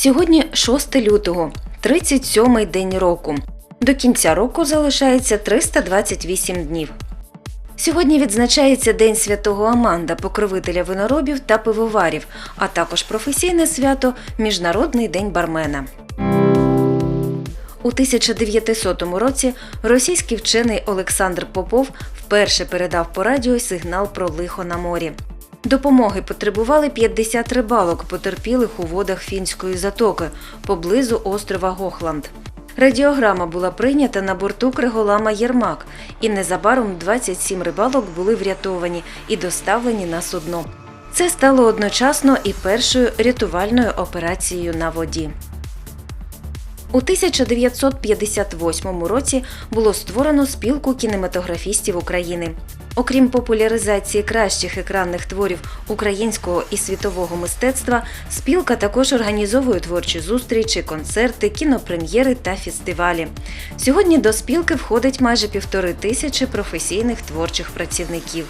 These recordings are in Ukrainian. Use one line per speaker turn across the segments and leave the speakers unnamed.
Сьогодні 6 лютого, 37-й день року. До кінця року залишається 328 днів. Сьогодні відзначається День святого Аманда, покровителя виноробів та пивоварів, а також професійне свято Міжнародний день бармена. У 1900 році російський вчений Олександр Попов вперше передав по радіо сигнал про лихо на морі. Допомоги потребували 50 рибалок, потерпілих у водах фінської затоки поблизу острова Гохланд. Радіограма була прийнята на борту Криголама Єрмак, і незабаром 27 рибалок були врятовані і доставлені на судно. Це стало одночасно і першою рятувальною операцією на воді. У 1958 році було створено спілку кінематографістів України. Окрім популяризації кращих екранних творів українського і світового мистецтва, спілка також організовує творчі зустрічі, концерти, кінопрем'єри та фестивалі. Сьогодні до спілки входить майже півтори тисячі професійних творчих працівників.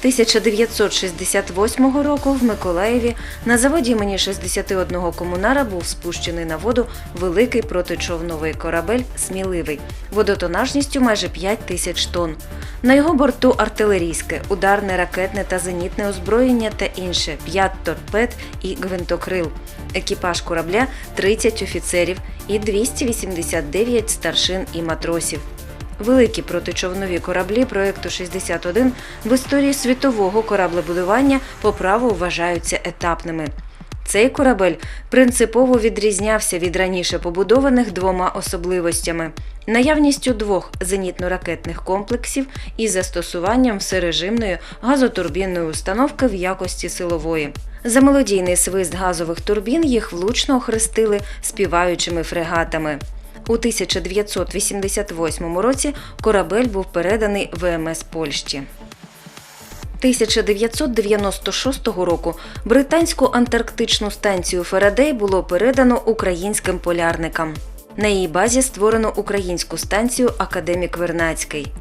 1968 року в Миколаєві на заводі імені 61 комунара був спущений на воду великий протичовновий корабель Сміливий водотонажністю майже 5 тисяч тонн. На його борту артилерійське, ударне, ракетне та зенітне озброєння та інше 5 торпед і гвинтокрил. Екіпаж корабля 30 офіцерів і 289 старшин і матросів. Великі протичовнові кораблі проекту 61 в історії світового кораблебудування по праву вважаються етапними. Цей корабель принципово відрізнявся від раніше побудованих двома особливостями: наявністю двох зенітно-ракетних комплексів і застосуванням всережимної газотурбінної установки в якості силової. За мелодійний свист газових турбін їх влучно охрестили співаючими фрегатами. У 1988 році корабель був переданий ВМС Польщі. 1996 року британську антарктичну станцію Фарадей було передано українським полярникам. На її базі створено українську станцію Академік Вернацький.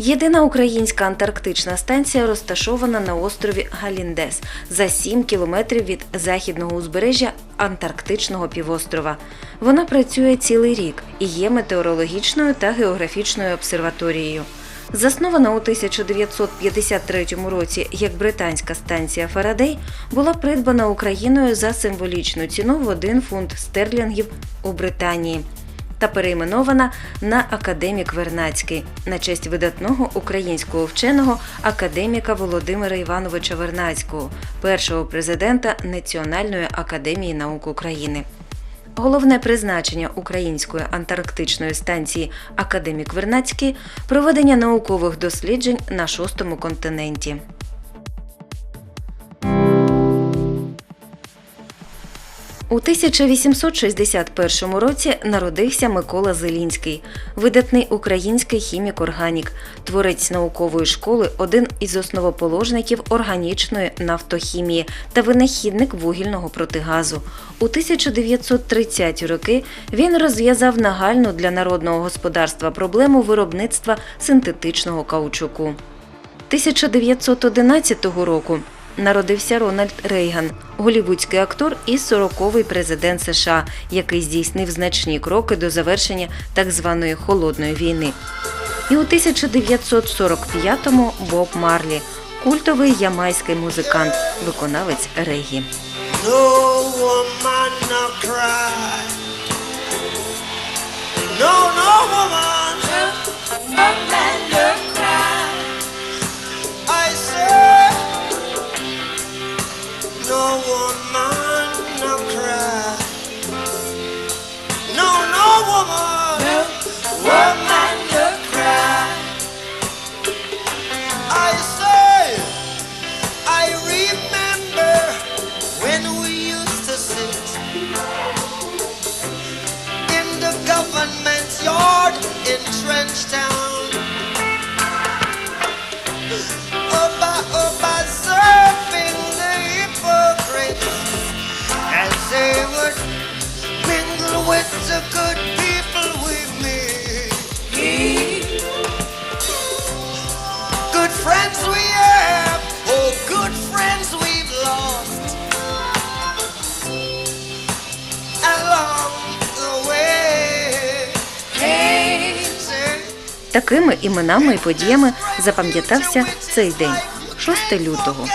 Єдина українська антарктична станція розташована на острові Галіндес за 7 кілометрів від західного узбережжя Антарктичного півострова. Вона працює цілий рік і є метеорологічною та географічною обсерваторією. Заснована у 1953 році як британська станція Фарадей, була придбана Україною за символічну ціну в 1 фунт стерлінгів у Британії та перейменована на Академік Вернацький на честь видатного українського вченого академіка Володимира Івановича Вернацького, першого президента Національної академії наук України. Головне призначення Української антарктичної станції Академік Вернацький проведення наукових досліджень на шостому континенті. 1861 році народився Микола Зелінський, видатний український хімік-органік, творець наукової школи, один із основоположників органічної нафтохімії та винахідник вугільного протигазу. У 1930-ті роки він розв'язав нагальну для народного господарства проблему виробництва синтетичного каучуку. 1911 року народився Рональд Рейган, голівудський актор і 40-й президент США, який здійснив значні кроки до завершення так званої холодної війни. І у 1945-му Боб Марлі, культовий ямайський музикант, виконавець регі. Такими іменами і подіями запам'ятався цей день 6 лютого.